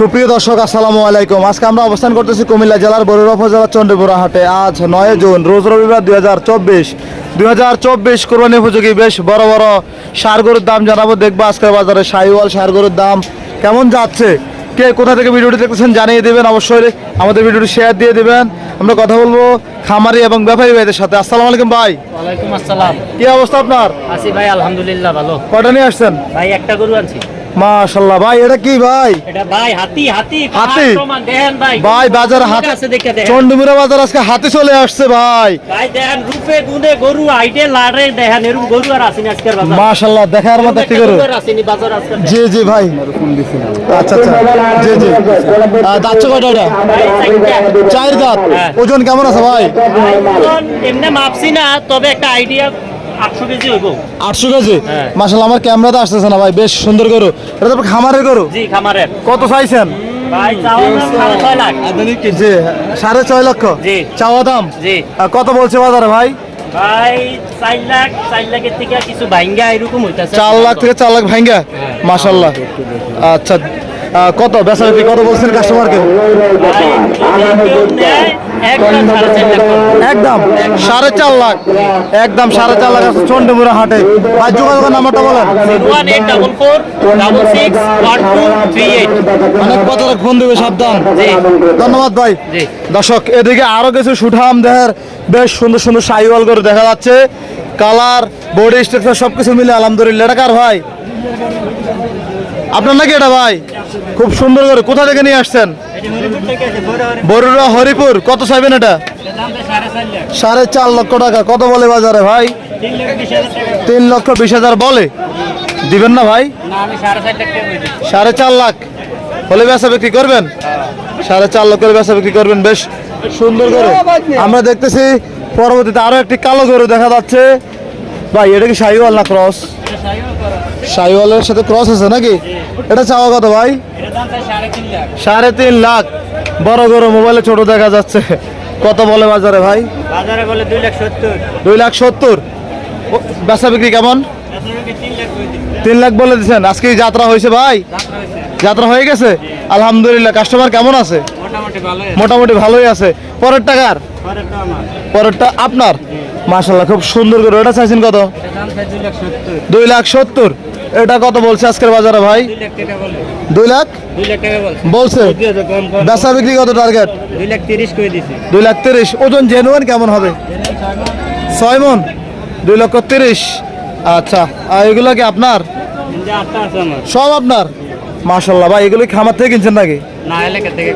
সুপ্রিয় দর্শক আসসালামু আলাইকুম। আজকে আমরা অবস্থান করতেছি কুমিল্লা জেলার বরুড়া উপজেলার চন্ডীপুরা হাটে। আজ নয় জুন রোজ রবিবার দুই হাজার চব্বিশ। দুই হাজার চব্বিশ কোরবানি উপযোগী বেশ বড় বড় সার গরুর দাম জানাব। দেখব আজকের বাজারে সাইওয়াল সার গরুর দাম কেমন যাচ্ছে। কে কোথা থেকে ভিডিওটি দেখতেছেন জানিয়ে দেবেন অবশ্যই। আমাদের ভিডিওটি শেয়ার দিয়ে দেবেন। আমরা কথা বলব খামারি এবং ব্যাপারী ভাইদের সাথে। আসসালামু আলাইকুম ভাই। ওয়ালাইকুম আসসালাম। কি অবস্থা আপনার? আসি ভাই আলহামদুলিল্লাহ ভালো। কটা নিয়ে আসছেন? ভাই একটা গরু আনছি। মাশাল্লাহ ভাই এটা কি ভাই? এটা ভাই হাতি হাতি হাতি? দেখেন ভাই ভাই বাজারে হাতি আছে দেখে দেখেন। চন্ডীপুরা বাজার আজকে হাতে চলে আসছে ভাই। ভাই দেখেন রূপে গুণে গরু আইটে লাড়ে দেখেন এরকম গরু আর আসেনি আজকের বাজার। মাশাল্লাহ দেখার মতো একটি গরু। আসেনি বাজার আজকে। জি জি ভাই। আচ্ছা আচ্ছা। জি জি। দাঁত কয়টা চার দাঁত। হ্যাঁ। ওজন কেমন আছে ভাই, এমনি মাপছি না তবে একটা আইডিয়া আটশো কেজি হইব। আটশো কেজি? হ্যাঁ। আমার ক্যামেরাতে আসতেছে না ভাই বেশ সুন্দর গরু। এটা তো খামারের গরু? জি খামারের। কত চাইছেন? সাড়ে ছয় লক্ষ? চাওয়া দাম? কত বলছে বাজারে ভাই? ভাই চার লাখ থেকে কিছু ভাঙ্গা এরকম হইতাছে। চার লাখ থেকে চার ভাঙ্গা মাশাল্লাহ আচ্ছা কত? বেচা বিক্রি কত বলছেন কাস্টমারকে একদম সাড়ে চার লাখ। একদম সাড়ে চার লাখ আছে চন্ডীমুড়া হাটে। ভাই, যোগাযোগের নাম্বারটা বলেন। অনেক বাজারে ফোন দেবে, সাবধান। ধন্যবাদ ভাই। দর্শক, এদিকে আরও কিছু সুঠাম দেহের বেশ সুন্দর সুন্দর সাইওয়াল করে দেখা যাচ্ছে। কালার বডি স্ট্রাকচার সবকিছু মিলে, আলহামদুলিল্লাহ। ভাই? আপনার নাকি এটা ভাই? খুব সুন্দর করে। কোথা থেকে নিয়ে আসছেন? বরুড়া, হরিপুর। কত চাইবেন এটা? সাড়ে চার লক্ষ টাকা। কত বলে বাজারে ভাই? তিন লক্ষ বিশ হাজার বলে। দিবেন না ভাই? সাড়ে চার লাখ। হলে বেচা বিক্রি করবেন? সাড়ে চার লক্ষ করে বেচা বিক্রি করবেন। বেশ সুন্দর করে। আমরা দেখতেছি, পরবর্তীতে আরও একটি কালো গরু দেখা যাচ্ছে। ভাই এটা কি শাহিওয়াল না ক্রস? শাহিওয়ালের সাথে ক্রস আছে নাকি? এটা চাওয়া কত ভাই? সাড়ে তিন লাখ। বড় গরু মোবাইলে ছোট দেখা যাচ্ছে। কত বলে বাজারে ভাই? বাজারে বলে দুই লাখ সত্তর। দুই লাখ সত্তর। বেচা বিক্রি কেমন? তিন লাখ বলে দিচ্ছেন আজকে যাত্রা হয়েছে ভাই? যাত্রা হয়ে গেছে? আলহামদুলিল্লাহ। কাস্টমার কেমন আছে? মোটামুটি ভালোই আছে। পরের টাকার পরেরটা আপনার? মাশাল্লাহ খুব সুন্দর করে। এটা চাইছেন কত? দুই লাখ সত্তর। এটা কত বলছে আজকের বাজারে ভাই? দুই লাখ বলছে। বেচা বিক্রি কত টার্গেট দুই লাখ তিরিশ ওজন জেনুয়ান কেমন হবে? ছয় মন। দুই লক্ষ তিরিশ। আচ্ছা আর এগুলো কি আপনার? সব আপনার? মাশাল্লাহ ভাই এগুলো খামার থেকে কিনছেন নাকি? না এলাকা থেকে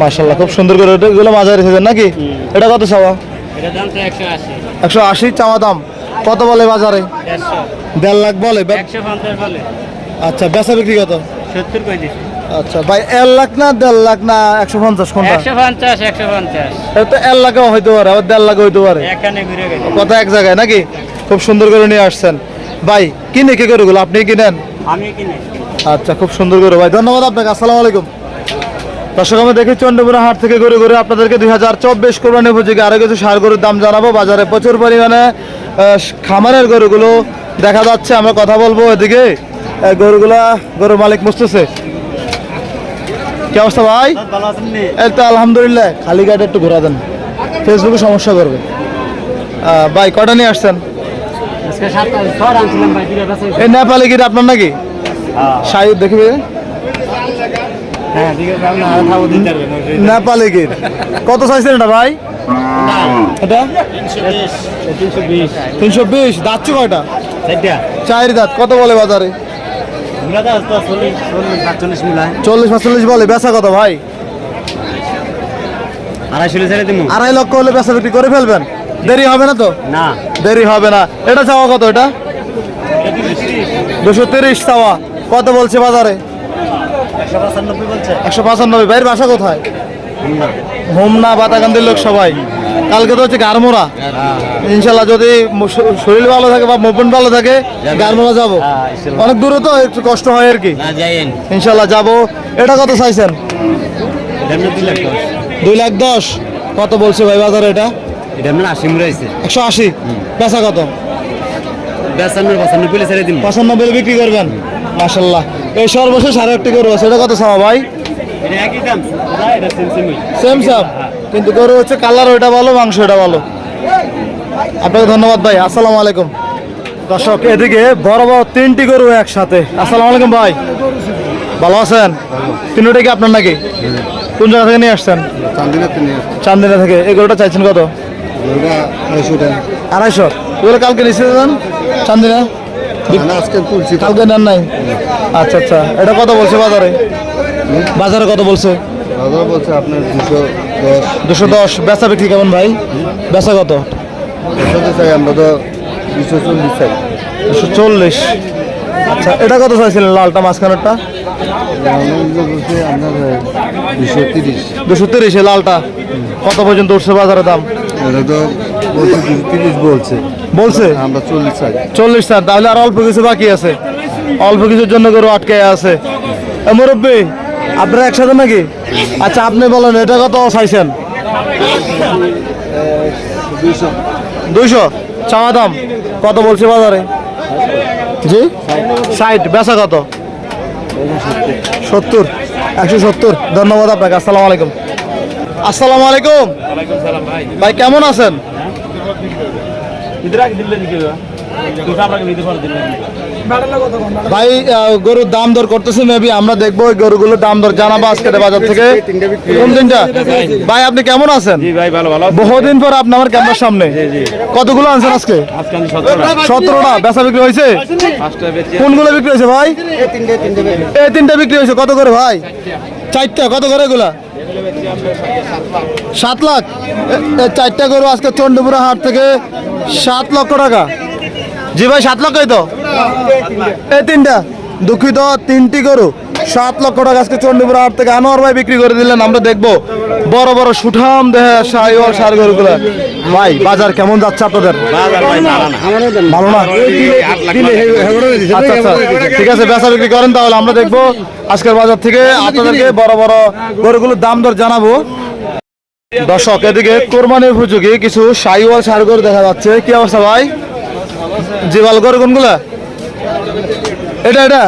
মাশাল্লাহ খুব সুন্দর করে এগুলো মাঝারি সেজেন নাকি? এটা কত চাওয়া? এটা দাম তো একশো আশি। চাওয়া দাম। কত বলে বাজারে? দেড় লাখ বলে আচ্ছা বেচা বিক্রি কত? আচ্ছা ভাই এক লাখ না দেড় লাখ না একশো পঞ্চাশ কোনটা? একশো পঞ্চাশ একশো পঞ্চাশ। তো এক লাখও হইতে পারে আবার দেড় লাখ হইতে পারে। এখানে কথা এক জায়গায় নাকি? খুব সুন্দর করে নিয়ে আসছেন। ভাই কিনে কি করে গুলো আপনি কিনেন আমি কিনে আচ্ছা খুব সুন্দর করে ভাই ধন্যবাদ আপনাকে আসসালামু আলাইকুম। দর্শক আমরা দেখি চন্ডপুরা হাট থেকে ঘুরে ঘুরে আপনাদেরকে দুই হাজার চব্বিশ কোরবানি উপযোগী আরও কিছু সার গরুর দাম জানাব। বাজারে প্রচুর পরিমাণে খামারের গরুগুলো দেখা যাচ্ছে। আমরা কথা বলব এদিকে। গরুগুলা গরুর মালিক মুসতেছে কি অবস্থা ভাই? এই তো আলহামদুলিল্লাহ। খালি গাড়ি একটু ঘোরা দেন। ফেসবুকে সমস্যা করবে। ভাই কটা নিয়ে আসছেন? এই নেপালি আপনার নাকি? সাহিদ দেখবে হ্যাঁ দিকে আপনি আর খাব দিতে পারবেন নেপালি গিট কত চাইছেন এটা ভাই? এটা? তিনশো বিশ। দাঁতছে কয়টা? চার দাঁত কত বলে বাজারে? চল্লিশ পাঁচচল্লিশ বলে বেচা কত ভাই? আড়াই লক্ষ হলে বেচা বিক্রি করে ফেলবেন? দেরি হবে না তো? না। দেরি হবে না। এটা চাওয়া কত এটা? দুশো তিরিশ চাওয়া। কত বলছে বাজারে? একশো পঁচানব্বই ভাইয়ের বাসা কোথায়? হোমনা। বাতাকান্দির লোক সবাই কালকে তো হচ্ছে গারমোরা ইনশাল্লাহ যদি শরীর ভালো থাকে বা মোপন ভালো থাকে গারমোরা যাব। হ্যাঁ, অনেক দূরে তো একটু কষ্ট হয় আর কি। ইনশাল্লাহ যাব। এটা কত চাইছেন? দুই লাখ দশ। কত বলছে ভাই বাজারে এটা? একশো আশি। বেচা কত? পঁচানব্বই বিক্রি করবেন? মাশাল্লাহ এই সর্বশেষ আরও একটি গরু আছে। এটা কত সামা ভাই? এটা একই দাম। এটা সেম সেমই সাম কিন্তু গরু হচ্ছে কালার ওইটা ভালো মাংস এটা ভালো। আপনাকে ধন্যবাদ ভাই। আসসালামু আলাইকুম। দর্শক এদিকে বড় বড় তিনটি গরু একসাথে। আসসালামু আলাইকুম ভাই। ভালো আছেন? তিনটা কি আপনার নাকি? কোন জায়গা থেকে নিয়ে আসছেন? চান্দিনা থেকে এই গরুটা চাইছেন কত? আড়াইশো আড়াইশো। এগুলো কালকে দেন চান্দিনা? আজকে তুলছি। কালকে নেন নাই? আচ্ছা আচ্ছা। এটা কত বলছে বাজারে? বাজারে কত বলছে? বলছে আপনার দুশো দশ। দুশো দশ। বেচা বিক্রি কেমন ভাই? বেচা কত? চাই আমরা তো দুশো চল্লিশ চাই। দুশো চল্লিশ। আচ্ছা এটা কত চাইছিলেন লালটা মাঝখানেরটা? দুশো তিরিশ। লালটা। কত পর্যন্ত উঠছে বাজারে দাম? এটা তো তিরিশ বলছে। বলছে? আমরা চল্লিশ চাই। চল্লিশ স্যার তাহলে আর অল্প কিছু বাকি আছে। অল্প কিছুর জন্য গরু আটকে আছে। মুরব্বী আপনারা একসাথে নাকি? আচ্ছা আপনি বলেন এটা কত চাইছেন? দুশো দুইশো? চাওয়া দাম? কত বলছে বাজারে? জি? ষাট বেচা কত? সত্তর একশো সত্তর। ধন্যবাদ আপনাকে আসসালামু আলাইকুম। আসসালামু আলাইকুম। ওয়ালাইকুম সালাম ভাই। ভাই কেমন আছেন? দিলে দিকে ভাই গরুর দাম দর করতেছে মেবি আমরা দেখব ওই গরুগুলোর দাম দর জানাব আজকে বাজার থেকে। কোন দিনটা? ভাই আপনি কেমন আছেন? জি ভাই ভালো ভালো বহুদিন পর আপনি আমার ক্যামেরার সামনে। কতগুলো আনছেন আজকে? সতেরোটা। বেচা বিক্রি হয়েছে? কোনগুলো বিক্রি হয়েছে ভাই? এই তিনটা বিক্রি হয়েছে। কত করে ভাই? চারটা। কত করে এগুলা? সাত লাখ। চারটা গরু আজকে চন্ডীপুরা হাট থেকে সাত লক্ষ টাকা। জি ভাই সাত লক্ষই তো। এই তিনটা। দুঃখিত তিনটি গরু। সাত লক্ষ টাকা আজকে চন্ডীপুরা হাট থেকে আনোয়ার ভাই বিক্রি করে দিলেন। আমরা দেখব বড় বড় সুঠাম দেহে সাইওয়াল সার গরুগুলো। ভাই বাজার কেমন যাচ্ছে আপনাদের? ভালো না। আচ্ছা আচ্ছা। ঠিক আছে বেচা বিক্রি করেন তাহলে আমরা দেখব আজকের বাজার থেকে আপনাদেরকে বড় বড় গরুগুলোর দাম দর জানাব। দর্শক এদিকে কোরবানির উপযোগী কিছু সাইওয়াল সার গরু দেখা যাচ্ছে। কি অবস্থা ভাই? জিবাল গরু কোনগুলা? এটা এটা?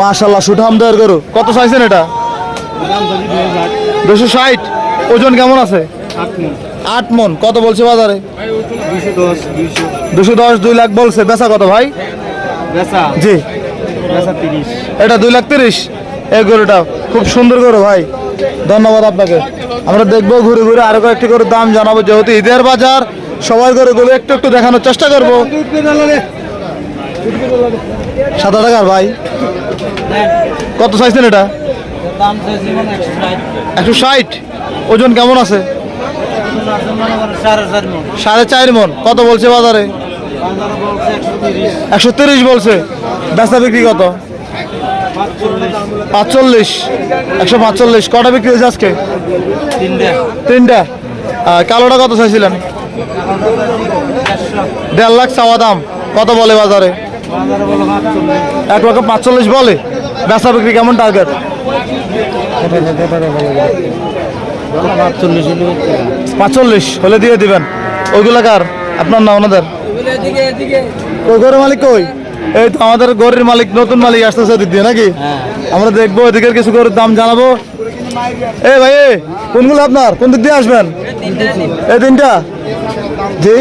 মাশাল্লাহ সুঠাম দেয়ের গরু। কত চাইছেন এটা? দুশো ষাট। ওজন কেমন আছে? আট মন। কত বলছে বাজারে? দুশো দশ দুইশো দুশো দশ দুই লাখ বলছে। বেচা কত ভাই? জি। এটা দুই লাখ তিরিশ। এই গরুটা খুব সুন্দর গরু ভাই। ধন্যবাদ আপনাকে। আমরা দেখব ঘুরে ঘুরে আরও কয়েকটি করে দাম জানাব, যেহেতু ঈদের বাজার সবাই গরুগুলো একটু একটু দেখানোর চেষ্টা করব। সাত টাকার ভাই। কত চাইছেন এটা? একশো ষাট। ওজন কেমন আছে? সাড়ে চার মন। কত বলছে বাজারে? একশো তিরিশ বলছে। বেচা বিক্রি কত? পাঁচচল্লিশ। একশো পাঁচচল্লিশ। কটা বিক্রি হয়েছে আজকে? তিনটে। কালোটা কত চাইছিলেন? দেড় লাখ চাওয়া দাম। কত বলে বাজারে? এক লক্ষ পাঁচচল্লিশ বলে। বেচা বিক্রি কেমন টার্গেট পাঁচচল্লিশ হলে দিয়ে দিবেন। ওইগুলো কার? আপনার না ওনাদের? ওই গরুর মালিক কই? এই তো আমাদের গরুর মালিক নতুন মালিক আসতেছে দিয়ে নাকি? আমরা দেখব ওদিকের কিছু গরুর দাম জানাব। এ ভাই কোনগুলো আপনার? কোন দিক দিয়ে আসবেন? এই তিনটা। জি।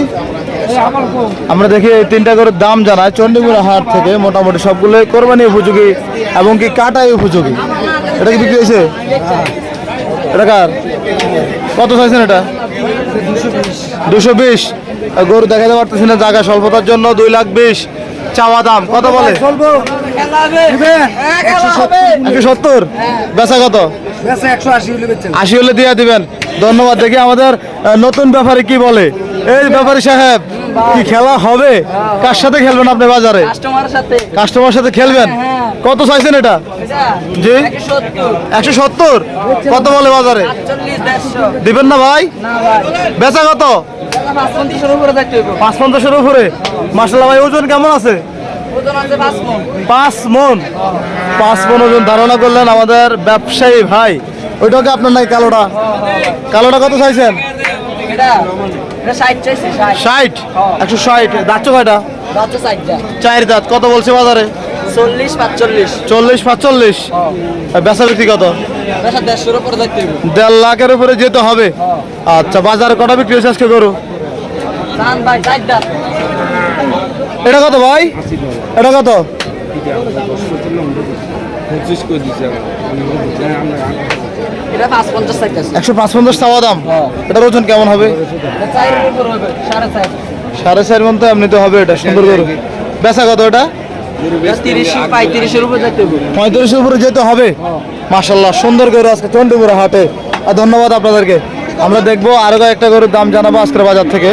আমরা দেখি এই তিনটা গরুর দাম জানাই চণ্ডীপুরা হাট থেকে মোটামুটি সবগুলো কোরবানি উপযোগী এবং কি কাটাই উপযোগী। এটা কি বিক্রি হয়েছে? এটা কার? কত চাইছেন এটা? দুশো বিশ। গরু দেখাতে পারতেছি না, জায়গা স্বল্পতার জন্য দুই লাখ বিশ। চাওয়া দাম, কত বলে? একশো সত্তর। বেচা কত? আশি হলে দিয়ে দিবেন। ধন্যবাদ দেখি আমাদের নতুন ব্যাপারে কি বলে? এই ব্যাপারী সাহেব কি খেলা হবে? কার সাথে খেলবেন আপনি বাজারে? কাস্টমারের সাথে। কাস্টমার সাথে খেলবেন? কত চাইছেন এটা? জি? একশো সত্তর। কত বলে বাজারে? দিবেন না ভাই? বেচা কত? পাঁচ পঞ্চাশের উপরে যাইতে হইব। পাঁচ পঞ্চাশের উপরে। মাসাল্লাহ ভাই ওজন কেমন আছে? পাঁচ মন। পাঁচ মন? ওজন ধারণা করলেন আমাদের ব্যবসায়ী ভাই। ওইটাকে আপনার নাই কালোটা? কালোটা কত চাইছেন? ষাট ষাট। একশো ষাট। দাঁতছো কয়টা? চার দাঁত। কত বলছে বাজারে? চল্লিশ পাঁচচল্লিশ। চল্লিশ পাঁচচল্লিশ? আর বেচা বিক্রি কত? দেড় লাখের উপরে যেতে হবে। আচ্ছা বাজারে কটা বিক্রি হয়েছে আজকে গরু? ভাই চার দাঁত। এটা কত ভাই? এটা কত? চাইতেছে একশো পাঁচ পঞ্চাশ চাওয়া দাম? এটার ওজন কেমন হবে? চারের উপরে হবে সাড়ে চার। মন তো এমনিতে হবে এটা সুন্দর গরু। বেচা কত এটা? পঁয়ত্রিশের উপরে যেতে হবে। মাসাল্লাহ সুন্দর গরু আজকে চন্ডীপুরে হাটে। আর ধন্যবাদ আপনাদেরকে। আমরা দেখব আরও একটা গরুর দাম জানাব আজকের বাজার থেকে।